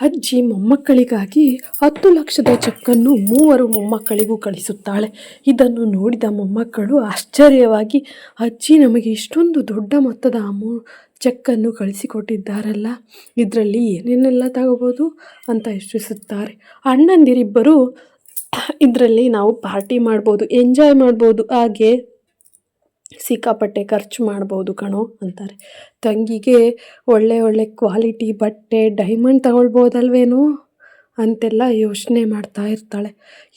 ಅಜ್ಜಿ ಮೊಮ್ಮಕ್ಕಳಿಗಾಗಿ ಹತ್ತು ಲಕ್ಷದ ಚೆಕ್ಕನ್ನು ಮೂವರು ಮೊಮ್ಮಕ್ಕಳಿಗೂ ಕಳಿಸುತ್ತಾಳೆ. ಇದನ್ನು ನೋಡಿದ ಮೊಮ್ಮಕ್ಕಳು ಆಶ್ಚರ್ಯವಾಗಿ, ಅಜ್ಜಿ, ನಮಗೆ ಇಷ್ಟೊಂದು ದೊಡ್ಡ ಮೊತ್ತದ ಅಮೌ, ಚೆಕ್ಕನ್ನು ಕಳಿಸಿಕೊಟ್ಟಿದ್ದಾರಲ್ಲ, ಇದರಲ್ಲಿ ಏನೇನೆಲ್ಲ ತಗೋಬೋದು? ಅಂತ ಯೋಚಿಸುತ್ತಾರೆ ಅಣ್ಣಂದಿರಿಬ್ಬರು, ಇದರಲ್ಲಿ ನಾವು ಪಾರ್ಟಿ ಮಾಡ್ಬೋದು, ಎಂಜಾಯ್ ಮಾಡ್ಬೋದು, ಹಾಗೆ ಸಿಕ್ಕಾಪಟ್ಟೆ ಖರ್ಚು ಮಾಡ್ಬೋದು ಕಣೋ ಅಂತಾರೆ. ತಂಗಿಗೆ ಒಳ್ಳೆ ಒಳ್ಳೆ ಕ್ವಾಲಿಟಿ ಬಟ್ಟೆ ಡೈಮಂಡ್ ತಗೊಳ್ಬೋದಲ್ವೇನೋ ಅಂತೆಲ್ಲ ಯೋಚನೆ ಮಾಡ್ತಾ ಇರ್ತಾಳೆ.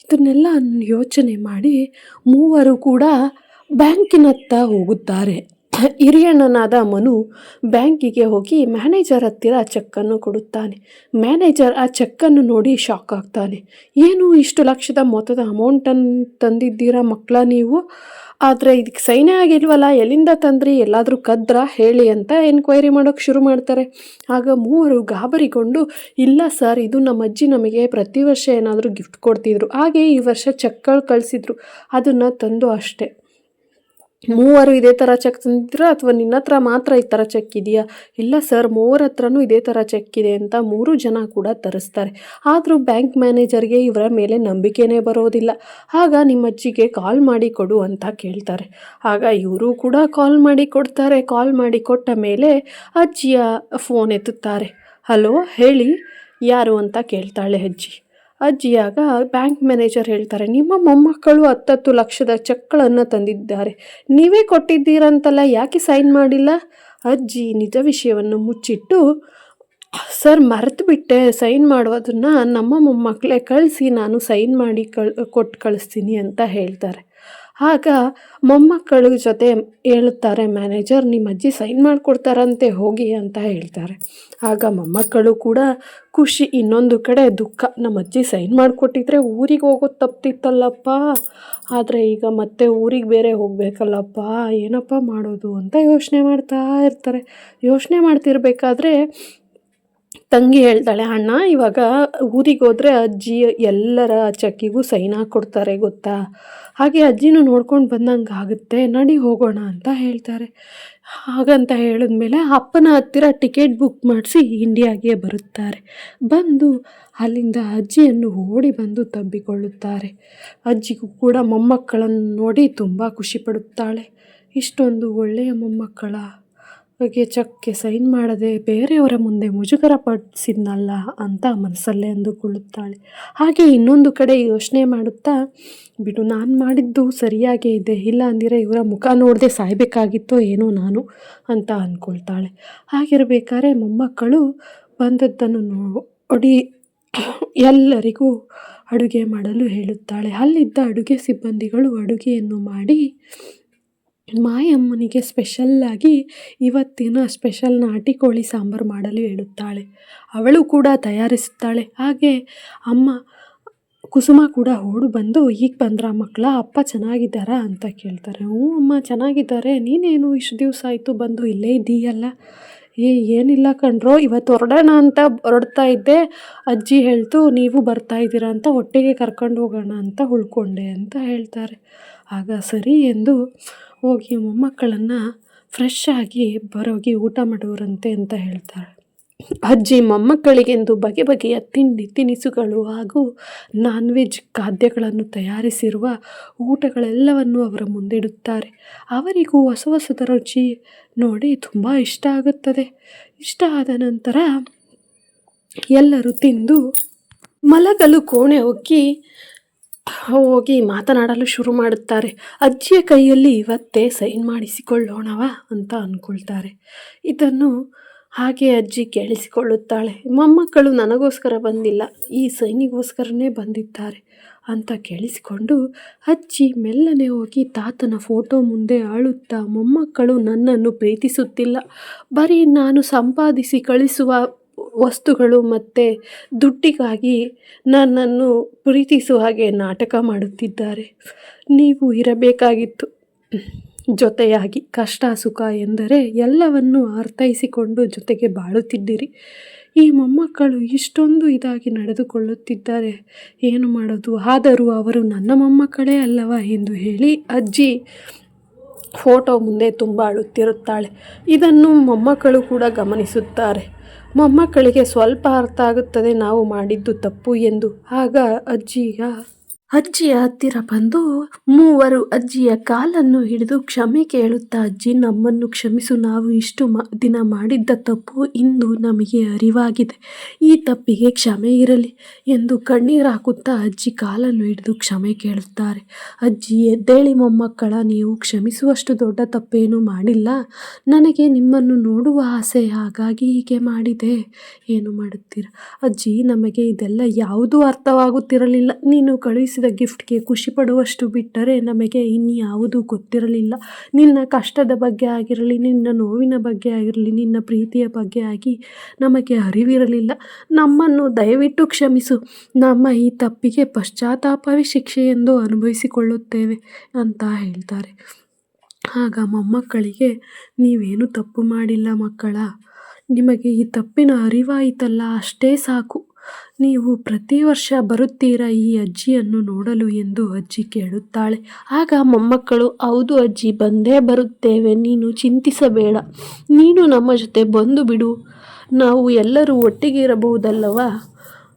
ಇದನ್ನೆಲ್ಲ ಯೋಚನೆ ಮಾಡಿ ಮೂವರು ಕೂಡ ಬ್ಯಾಂಕಿನತ್ತ ಹೋಗುತ್ತಾರೆ. ಹಿರಿಯಣ್ಣನಾದ ಮನು ಬ್ಯಾಂಕಿಗೆ ಹೋಗಿ ಮ್ಯಾನೇಜರ್ ಹತ್ತಿರ ಚೆಕ್ಕನ್ನು ಕೊಡುತ್ತಾನೆ. ಮ್ಯಾನೇಜರ್ ಆ ಚೆಕ್ಕನ್ನು ನೋಡಿ ಶಾಕ್ ಆಗ್ತಾನೆ. ಏನು ಇಷ್ಟು ಲಕ್ಷದ ಮೊತ್ತದ ಅಮೌಂಟನ್ನು ತಂದಿದ್ದೀರಾ ಮಕ್ಕಳ ನೀವು? ಆದರೆ ಇದಕ್ಕೆ ಸೈನೇ ಆಗಿಲ್ವಲ್ಲ, ಎಲ್ಲಿಂದ ತಂದ್ರಿ? ಎಲ್ಲಾದರೂ ಕದ್ರ, ಹೇಳಿ ಅಂತ ಎನ್ಕ್ವೈರಿ ಮಾಡೋಕ್ಕೆ ಶುರು ಮಾಡ್ತಾರೆ. ಆಗ ಮೂವರು ಗಾಬರಿಗೊಂಡು, ಇಲ್ಲ ಸರ್ ಇದು ನಮ್ಮ ಅಜ್ಜಿ ನಮಗೆ ಪ್ರತಿ ವರ್ಷ ಏನಾದರೂ ಗಿಫ್ಟ್ ಕೊಡ್ತಿದ್ರು. ಹಾಗೆ ಈ ವರ್ಷ ಚೆಕ್ಗಳು ಕಳಿಸಿದ್ರು. ಅದನ್ನು ತಂದು ಅಷ್ಟೇ. ಮೂವರು ಇದೇ ಥರ ಚೆಕ್ ತಂದಿದ್ರು ಅಥವಾ ನಿನ್ನ ಹತ್ರ ಮಾತ್ರ ಈ ಥರ ಚೆಕ್ ಇದೆಯಾ? ಇಲ್ಲ ಸರ್ ಮೂವರ ಹತ್ರನೂ ಇದೇ ಥರ ಚೆಕ್ ಇದೆ ಅಂತ ಮೂರು ಜನ ಕೂಡ ತರಿಸ್ತಾರೆ. ಆದರೂ ಬ್ಯಾಂಕ್ ಮ್ಯಾನೇಜರ್ಗೆ ಇವರ ಮೇಲೆ ನಂಬಿಕೆನೇ ಬರೋದಿಲ್ಲ. ಆಗ ನಿಮ್ಮ ಅಜ್ಜಿಗೆ ಕಾಲ್ ಮಾಡಿ ಕೊಡು ಅಂತ ಕೇಳ್ತಾರೆ. ಆಗ ಇವರು ಕೂಡ ಕಾಲ್ ಮಾಡಿ ಕೊಡ್ತಾರೆ. ಕಾಲ್ ಮಾಡಿ ಕೊಟ್ಟ ಮೇಲೆ ಅಜ್ಜಿಯ ಫೋನ್ ಎತ್ತುತ್ತಾರೆ. ಹಲೋ ಹೇಳಿ, ಯಾರು ಅಂತ ಕೇಳ್ತಾಳೆ ಅಜ್ಜಿ. ಅಜ್ಜಿಯಾಗ ಬ್ಯಾಂಕ್ ಮ್ಯಾನೇಜರ್ ಹೇಳ್ತಾರೆ, ನಿಮ್ಮ ಮೊಮ್ಮಕ್ಕಳು ಹತ್ತತ್ತು ಲಕ್ಷದ ಚೆಕ್ಗಳನ್ನು ತಂದಿದ್ದಾರೆ. ನೀವೇ ಕೊಟ್ಟಿದ್ದೀರಂತಲ್ಲ, ಯಾಕೆ ಸೈನ್ ಮಾಡಿಲ್ಲ? ಅಜ್ಜಿ ನಿಜ ವಿಷಯವನ್ನು ಮುಚ್ಚಿಟ್ಟು, ಸರ್ ಮರೆತು ಬಿಟ್ಟೆ ಸೈನ್ ಮಾಡೋದನ್ನು ನಮ್ಮ ಮೊಮ್ಮಕ್ಕಳೇ ಕಳಿಸಿ, ನಾನು ಸೈನ್ ಮಾಡಿ ಕಳ್ ಕೊಟ್ಟು ಕಳಿಸ್ತೀನಿ ಅಂತ ಹೇಳ್ತಾರೆ. ಆಗ ಮೊಮ್ಮಕ್ಕಳ ಜೊತೆ ಹೇಳುತ್ತಾರೆ, ಮ್ಯಾನೇಜರ್ ನಿಮ್ಮ ಅಜ್ಜಿ ಸೈನ್ ಮಾಡಿಕೊಡ್ತಾರಂತೆ, ಹೋಗಿ ಅಂತ ಹೇಳ್ತಾರೆ. ಆಗ ಮೊಮ್ಮಕ್ಕಳು ಕೂಡ ಖುಷಿ. ಇನ್ನೊಂದು ಕಡೆ ದುಃಖ. ನಮ್ಮ ಅಜ್ಜಿ ಸೈನ್ ಮಾಡಿಕೊಟ್ಟಿದ್ರೆ ಊರಿಗೆ ಹೋಗೋದು ತಪ್ತಿತ್ತಲ್ಲಪ್ಪ. ಆದರೆ ಈಗ ಮತ್ತೆ ಊರಿಗೆ ಬೇರೆ ಹೋಗಬೇಕಲ್ಲಪ್ಪ. ಏನಪ್ಪ ಮಾಡೋದು? ಅಂತ ಯೋಚನೆ ಮಾಡ್ತಾ ಇರ್ತಾರೆ. ಯೋಚನೆ ಮಾಡ್ತಿರ್ಬೇಕಾದ್ರೆ ತಂಗಿ ಹೇಳ್ತಾಳೆ, ಅಣ್ಣ, ಇವಾಗ ಊರಿಗೆ ಹೋದರೆ ಅಜ್ಜಿ ಎಲ್ಲರ ಚಕ್ಕಿಗೂ ಸೈನ್ ಹಾಕ್ಕೊಡ್ತಾರೆ ಗೊತ್ತಾ? ಹಾಗೆ ಅಜ್ಜಿನೂ ನೋಡ್ಕೊಂಡು ಬಂದಂಗೆ ಆಗುತ್ತೆ, ನಡಿ ಹೋಗೋಣ ಅಂತ ಹೇಳ್ತಾರೆ. ಹಾಗಂತ ಹೇಳಿದ್ಮೇಲೆ ಅಪ್ಪನ ಹತ್ತಿರ ಟಿಕೆಟ್ ಬುಕ್ ಮಾಡಿಸಿ ಇಂಡಿಯಾಗೆ ಬರುತ್ತಾರೆ. ಬಂದು ಅಲ್ಲಿಂದ ಅಜ್ಜಿಯನ್ನು ಓಡಿ ಬಂದು ತಬ್ಬಿಕೊಳ್ಳುತ್ತಾರೆ. ಅಜ್ಜಿಗೂ ಕೂಡ ಮೊಮ್ಮಕ್ಕಳನ್ನು ನೋಡಿ ತುಂಬ ಖುಷಿಪಡುತ್ತಾಳೆ ಇಷ್ಟೊಂದು ಒಳ್ಳೆಯ ಮೊಮ್ಮಕ್ಕಳ ಚೆಕ್ಗೆ ಸೈನ್ ಮಾಡದೆ ಬೇರೆಯವರ ಮುಂದೆ ಮುಜುಗರ ಪಡಿಸಿದ್ನಲ್ಲ ಅಂತ ಮನಸ್ಸಲ್ಲೇ ಅಂದುಕೊಳ್ಳುತ್ತಾಳೆ. ಹಾಗೆ ಇನ್ನೊಂದು ಕಡೆ ಯೋಚನೆ ಮಾಡುತ್ತಾ, ಬಿಡು, ನಾನು ಮಾಡಿದ್ದು ಸರಿಯಾಗೇ ಇದೆ. ಇಲ್ಲ ಅಂದಿರ ಇವರ ಮುಖ ನೋಡದೆ ಸಾಯಬೇಕಾಗಿತ್ತೋ ಏನೋ ನಾನು ಅಂತ ಅಂದ್ಕೊಳ್ತಾಳೆ ಹಾಗಿರಬೇಕಾದ್ರೆ ಮೊಮ್ಮಕ್ಕಳು ಬಂದದ್ದನ್ನು ನೋಡಿ ಎಲ್ಲರಿಗೂ ಅಡುಗೆ ಮಾಡಲು ಹೇಳುತ್ತಾಳೆ. ಅಲ್ಲಿದ್ದ ಅಡುಗೆ ಸಿಬ್ಬಂದಿಗಳು ಅಡುಗೆಯನ್ನು ಮಾಡಿ ಮಾಯಮ್ಮನಿಗೆ ಸ್ಪೆಷಲ್ಲಾಗಿ ಇವತ್ತಿನ ಸ್ಪೆಷಲ್ ನಾಟಿ ಕೋಳಿ ಸಾಂಬಾರು ಮಾಡಲು ಹೇಳುತ್ತಾಳೆ. ಅವಳು ಕೂಡ ತಯಾರಿಸುತ್ತಾಳೆ. ಹಾಗೆ ಅಮ್ಮ ಕುಸುಮ ಕೂಡ ಓಡು ಬಂದು, ಈಗ ಬಂದ್ರ ಮಕ್ಕಳ ಅಪ್ಪ ಚೆನ್ನಾಗಿದ್ದಾರಾ? ಅಂತ ಕೇಳ್ತಾರೆ. ಹ್ಞೂ ಅಮ್ಮ ಚೆನ್ನಾಗಿದ್ದಾರೆ. ನೀನೇನು ಇಷ್ಟು ದಿವಸ ಆಯಿತು ಬಂದು ಇಲ್ಲೇ ಇದ್ದೀಯಲ್ಲ ಏ, ಏನಿಲ್ಲ ಕಣ್ರೋ, ಇವತ್ತು ಹೊರಡೋಣ ಅಂತ ಹೊರಡ್ತಾ ಇದ್ದೆ. ಅಜ್ಜಿ ಹೇಳ್ತು, ನೀವು ಬರ್ತಾ ಇದ್ದೀರಾ ಅಂತ, ಒಟ್ಟಿಗೆ ಕರ್ಕೊಂಡು ಹೋಗೋಣ ಅಂತ ಉಳ್ಕೊಂಡೆ ಅಂತ ಹೇಳ್ತಾರೆ. ಆಗ ಸರಿ ಎಂದು ಹೋಗಿ ಮೊಮ್ಮಕ್ಕಳನ್ನು ಫ್ರೆಶ್ ಆಗಿ ಬರೋಗಿ ಊಟ ಮಾಡೋರಂತೆ ಅಂತ ಹೇಳ್ತಾಳೆ ಅಜ್ಜಿ ಮೊಮ್ಮಕ್ಕಳಿಗೆಂದು ಬಗೆ ಬಗೆಯ ತಿಂಡಿ, ತಿನಿಸುಗಳು ಹಾಗೂ ನಾನ್ ವೆಜ್ ಖಾದ್ಯಗಳನ್ನು ತಯಾರಿಸಿರುವ ಊಟಗಳೆಲ್ಲವನ್ನು ಅವರ ಮುಂದಿಡುತ್ತಾರೆ. ಅವರಿಗೂ ಹೊಸ ಹೊಸದ ರುಚಿ ನೋಡಿ ತುಂಬ ಇಷ್ಟ ಆಗುತ್ತದೆ. ಇಷ್ಟ ಆದ ನಂತರ ಎಲ್ಲರೂ ತಿಂದು ಮಲಗಲು ಕೋಣೆ ಹೋಗಿ ಹೋಗಿ ಮಾತನಾಡಲು ಶುರು ಮಾಡುತ್ತಾರೆ. ಅಜ್ಜಿಯ ಕೈಯಲ್ಲಿ ಇವತ್ತೇ ಸೈನ್ ಮಾಡಿಸಿಕೊಳ್ಳೋಣವ ಅಂತ ಅಂದ್ಕೊಳ್ತಾರೆ ಇದನ್ನು ಹಾಗೆ ಅಜ್ಜಿ ಕೇಳಿಸಿಕೊಳ್ಳುತ್ತಾಳೆ. ಮೊಮ್ಮಕ್ಕಳು ನನಗೋಸ್ಕರ ಬಂದಿಲ್ಲ, ಈ ಸೈನಿಗೋಸ್ಕರನೇ ಬಂದಿದ್ದಾರೆ ಅಂತ ಕೇಳಿಸಿಕೊಂಡು ಅಜ್ಜಿ ಮೆಲ್ಲನೆ ಹೋಗಿ ತಾತನ ಫೋಟೋ ಮುಂದೆ ಅಳುತ್ತಾ, ಮೊಮ್ಮಕ್ಕಳು ನನ್ನನ್ನು ಪ್ರೀತಿಸುತ್ತಿಲ್ಲ. ಬರೀ ನಾನು ಸಂಪಾದಿಸಿ ಕಳಿಸುವ ವಸ್ತುಗಳು ಮತ್ತು ದುಡ್ಡಿಗಾಗಿ ನನ್ನನ್ನು ಪ್ರೀತಿಸುವ ಹಾಗೆ ನಾಟಕ ಮಾಡುತ್ತಿದ್ದಾರೆ. ನೀವು ಇರಬೇಕಾಗಿತ್ತು. ಜೊತೆಯಾಗಿ ಕಷ್ಟ ಸುಖ ಎಂದರೆ ಎಲ್ಲವನ್ನು ಅರ್ಥೈಸಿಕೊಂಡು ಜೊತೆಗೆ ಬಾಳುತ್ತಿದ್ದೀರಿ. ಈ ಮೊಮ್ಮಕ್ಕಳು ಇಷ್ಟೊಂದು ಇದಾಗಿ ನಡೆದುಕೊಳ್ಳುತ್ತಿದ್ದಾರೆ. ಏನು ಮಾಡೋದು? ಆದರೂ ಅವರು ನನ್ನ ಮೊಮ್ಮಕ್ಕಳೇ ಅಲ್ಲವಾ ಎಂದು ಹೇಳಿ ಅಜ್ಜಿ ಫೋಟೋ ಮುಂದೆ ತುಂಬ ಅಳುತ್ತಿರುತ್ತಾಳೆ ಇದನ್ನು ಮೊಮ್ಮಕ್ಕಳು ಕೂಡ ಗಮನಿಸುತ್ತಾರೆ. ಮೊಮ್ಮಕ್ಕಳಿಗೆ ಸ್ವಲ್ಪ ಅರ್ಥ ಆಗುತ್ತದೆ ನಾವು ಮಾಡಿದ್ದು ತಪ್ಪು ಎಂದು. ಆಗ ಅಜ್ಜಿಯ ಅಜ್ಜಿಯ ಹತ್ತಿರ ಬಂದು ಮೂವರು ಅಜ್ಜಿಯ ಕಾಲನ್ನು ಹಿಡಿದು ಕ್ಷಮೆ ಕೇಳುತ್ತಾ, ಅಜ್ಜಿ, ನಮ್ಮನ್ನು ಕ್ಷಮಿಸು. ನಾವು ಇಷ್ಟು ದಿನ ಮಾಡಿದ್ದ ತಪ್ಪು ಇಂದು ನಮಗೆ ಅರಿವಾಗಿದೆ. ಈ ತಪ್ಪಿಗೆ ಕ್ಷಮೆ ಇರಲಿ ಎಂದು ಕಣ್ಣೀರು ಹಾಕುತ್ತಾ ಅಜ್ಜಿ ಕಾಲನ್ನು ಹಿಡಿದು ಕ್ಷಮೆ ಕೇಳುತ್ತಾರೆ. ಅಜ್ಜಿ, ಎದ್ದೇಳಿ ಮೊಮ್ಮಕ್ಕಳ, ನೀವು ಕ್ಷಮಿಸುವಷ್ಟು ದೊಡ್ಡ ತಪ್ಪೇನು ಮಾಡಿಲ್ಲ. ನನಗೆ ನಿಮ್ಮನ್ನು ನೋಡುವ ಆಸೆ ಹಾಗಾಗಿ ಹೀಗೆ ಮಾಡಿದೆ. ಏನು ಮಾಡುತ್ತೀರ? ಅಜ್ಜಿ, ನಮಗೆ ಇದೆಲ್ಲ ಯಾವುದೂ ಅರ್ಥವಾಗುತ್ತಿರಲಿಲ್ಲ. ನೀನು ಕಳುಹಿಸಿದ ಗಿಫ್ಟ್ಗೆ ಖುಷಿ ಪಡುವಷ್ಟು ಬಿಟ್ಟರೆ ನಮಗೆ ಇನ್ಯಾವುದೂ ಗೊತ್ತಿರಲಿಲ್ಲ. ನಿನ್ನ ಕಷ್ಟದ ಬಗ್ಗೆ ಆಗಿರಲಿ, ನಿನ್ನ ನೋವಿನ ಬಗ್ಗೆ ಆಗಿರಲಿ, ನಿನ್ನ ಪ್ರೀತಿಯ ಬಗ್ಗೆ ಆಗಿ ನಮಗೆ ಅರಿವಿರಲಿಲ್ಲ. ನಮ್ಮನ್ನು ದಯವಿಟ್ಟು ಕ್ಷಮಿಸು. ನಮ್ಮ ಈ ತಪ್ಪಿಗೆ ಪಶ್ಚಾತ್ತಾಪವೇ ಶಿಕ್ಷೆ ಎಂದು ಅನುಭವಿಸಿಕೊಳ್ಳುತ್ತೇವೆ ಅಂತ ಹೇಳ್ತಾರೆ. ಆಗ ಮೊಮ್ಮಕ್ಕಳಿಗೆ, ನೀವೇನು ತಪ್ಪು ಮಾಡಿಲ್ಲ ಮಕ್ಕಳ? ನಿಮಗೆ ಈ ತಪ್ಪಿನ ಅರಿವಾಯಿತಲ್ಲ, ಅಷ್ಟೇ ಸಾಕು. ನೀವು ಪ್ರತಿ ವರ್ಷ ಬರುತ್ತೀರಾ ಈ ಅಜ್ಜಿಯನ್ನು ನೋಡಲು ಎಂದು ಅಜ್ಜಿ ಕೇಳುತ್ತಾಳೆ. ಆಗ ಮೊಮ್ಮಕ್ಕಳು, ಹೌದು ಅಜ್ಜಿ, ಬಂದೇ ಬರುತ್ತೇವೆ, ನೀನು ಚಿಂತಿಸಬೇಡ. ನೀನು ನಮ್ಮ ಜೊತೆ ಬಂದು ಬಿಡು. ನಾವು ಎಲ್ಲರೂ ಒಟ್ಟಿಗೆ ಇರಬಹುದಲ್ಲವಾ?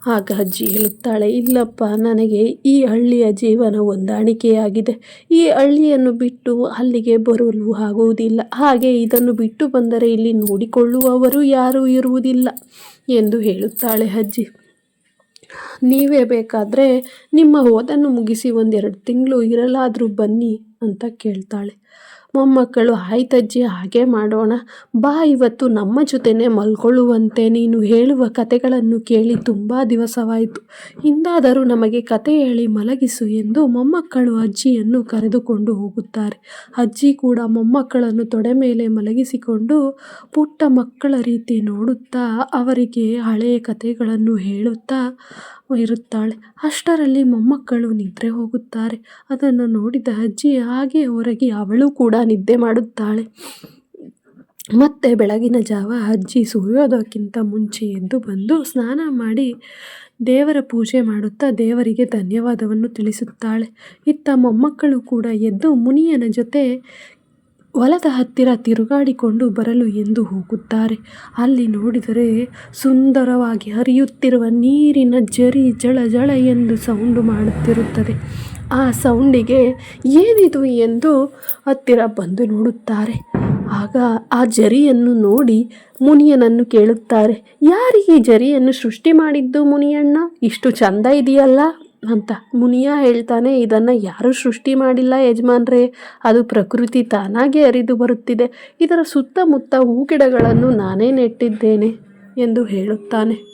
ಆಗ ಅಜ್ಜಿ ಹೇಳುತ್ತಾಳೆ, ಇಲ್ಲಪ್ಪ, ನನಗೆ ಈ ಹಳ್ಳಿಯ ಜೀವನ ಹೊಂದಾಣಿಕೆಯಾಗಿದೆ. ಈ ಹಳ್ಳಿಯನ್ನು ಬಿಟ್ಟು ಅಲ್ಲಿಗೆ ಬರಲು ಆಗುವುದಿಲ್ಲ. ಹಾಗೆ ಇದನ್ನು ಬಿಟ್ಟು ಬಂದರೆ ಇಲ್ಲಿ ನೋಡಿಕೊಳ್ಳುವವರು ಯಾರೂ ಇರುವುದಿಲ್ಲ, ಎಂದು ಹೇಳುತ್ತಾಳೆ ಅಜ್ಜಿ. ನೀವೇ ಬೇಕಾದರೆ ನಿಮ್ಮ ಓದನ್ನು ಮುಗಿಸಿ ಒಂದೆರಡು ತಿಂಗಳು ಇರಲಾದರೂ ಬನ್ನಿ ಅಂತ ಕೇಳ್ತಾಳೆ. ಮೊಮ್ಮಕ್ಕಳು, ಆಯ್ತಜ್ಜಿ, ಹಾಗೆ ಮಾಡೋಣ. ಬಾ, ಇವತ್ತು ನಮ್ಮ ಜೊತೆನೇ ಮಲ್ಕೊಳ್ಳುವಂತೆ. ನೀನು ಹೇಳುವ ಕತೆಗಳನ್ನು ಕೇಳಿ ತುಂಬ ದಿವಸವಾಯಿತು. ಇಂದಾದರೂ ನಮಗೆ ಕತೆ ಹೇಳಿ ಮಲಗಿಸು ಎಂದು ಮೊಮ್ಮಕ್ಕಳು ಅಜ್ಜಿಯನ್ನು ಕರೆದುಕೊಂಡು ಹೋಗುತ್ತಾರೆ. ಅಜ್ಜಿ ಕೂಡ ಮೊಮ್ಮಕ್ಕಳನ್ನು ತೊಡೆ ಮೇಲೆ ಮಲಗಿಸಿಕೊಂಡು ಪುಟ್ಟ ಮಕ್ಕಳ ರೀತಿ ನೋಡುತ್ತಾ ಅವರಿಗೆ ಹಳೆಯ ಕತೆಗಳನ್ನು ಹೇಳುತ್ತಾ ಇರುತ್ತಾಳೆ. ಅಷ್ಟರಲ್ಲಿ ಮೊಮ್ಮಕ್ಕಳು ನಿದ್ರೆ ಹೋಗುತ್ತಾರೆ. ಅದನ್ನು ನೋಡಿದ ಅಜ್ಜಿ ಹಾಗೆ ಹೊರಗೆ ಅವಳು ಕೂಡ ನಿದ್ದೆ ಮಾಡುತ್ತಾಳೆ. ಮತ್ತೆ ಬೆಳಗಿನ ಜಾವ ಅಜ್ಜಿ ಸೂರ್ಯೋದಯಕ್ಕಿಂತ ಮುಂಚೆ ಎದ್ದು ಬಂದು ಸ್ನಾನ ಮಾಡಿ ದೇವರ ಪೂಜೆ ಮಾಡುತ್ತಾ ದೇವರಿಗೆ ಧನ್ಯವಾದವನ್ನು ತಿಳಿಸುತ್ತಾಳೆ. ಇತ್ತ ಮೊಮ್ಮಕ್ಕಳು ಕೂಡ ಎದ್ದು ಮುನಿಯನ ಜೊತೆ ಹೊಲದ ಹತ್ತಿರ ತಿರುಗಾಡಿಕೊಂಡು ಬರಲು ಎಂದು ಹೋಗುತ್ತಾರೆ. ಅಲ್ಲಿ ನೋಡಿದರೆ ಸುಂದರವಾಗಿ ಹರಿಯುತ್ತಿರುವ ನೀರಿನ ಜರಿ ಜಳ ಜಳ ಎಂದು ಸೌಂಡು ಮಾಡುತ್ತಿರುತ್ತದೆ. ಆ ಸೌಂಡಿಗೆ ಏನಿದು ಎಂದು ಹತ್ತಿರ ಬಂದು ನೋಡುತ್ತಾರೆ. ಆಗ ಆ ಜರಿಯನ್ನು ನೋಡಿ ಮುನಿಯನನ್ನು ಕೇಳುತ್ತಾರೆ ಯಾರಿಗೆ ಈ ಜರಿಯನ್ನು ಸೃಷ್ಟಿ ಮಾಡಿದ್ದು ಮುನಿಯಣ್ಣ? ಇಷ್ಟು ಚಂದ ಇದೆಯಲ್ಲ? ಅಂತ. ಮುನಿಯ ಹೇಳ್ತಾನೆ, ಇದನ್ನು ಯಾರೂ ಸೃಷ್ಟಿ ಮಾಡಿಲ್ಲ ಯಜಮಾನ್ರೇ? ಅದು ಪ್ರಕೃತಿ ತಾನಾಗೆ ಅರಿದು ಬರುತ್ತಿದೆ. ಇದರ ಸುತ್ತಮುತ್ತ ಹೂಗಿಡಗಳನ್ನು ನಾನೇ ನೆಟ್ಟಿದ್ದೇನೆ ಎಂದು ಹೇಳುತ್ತಾನೆ.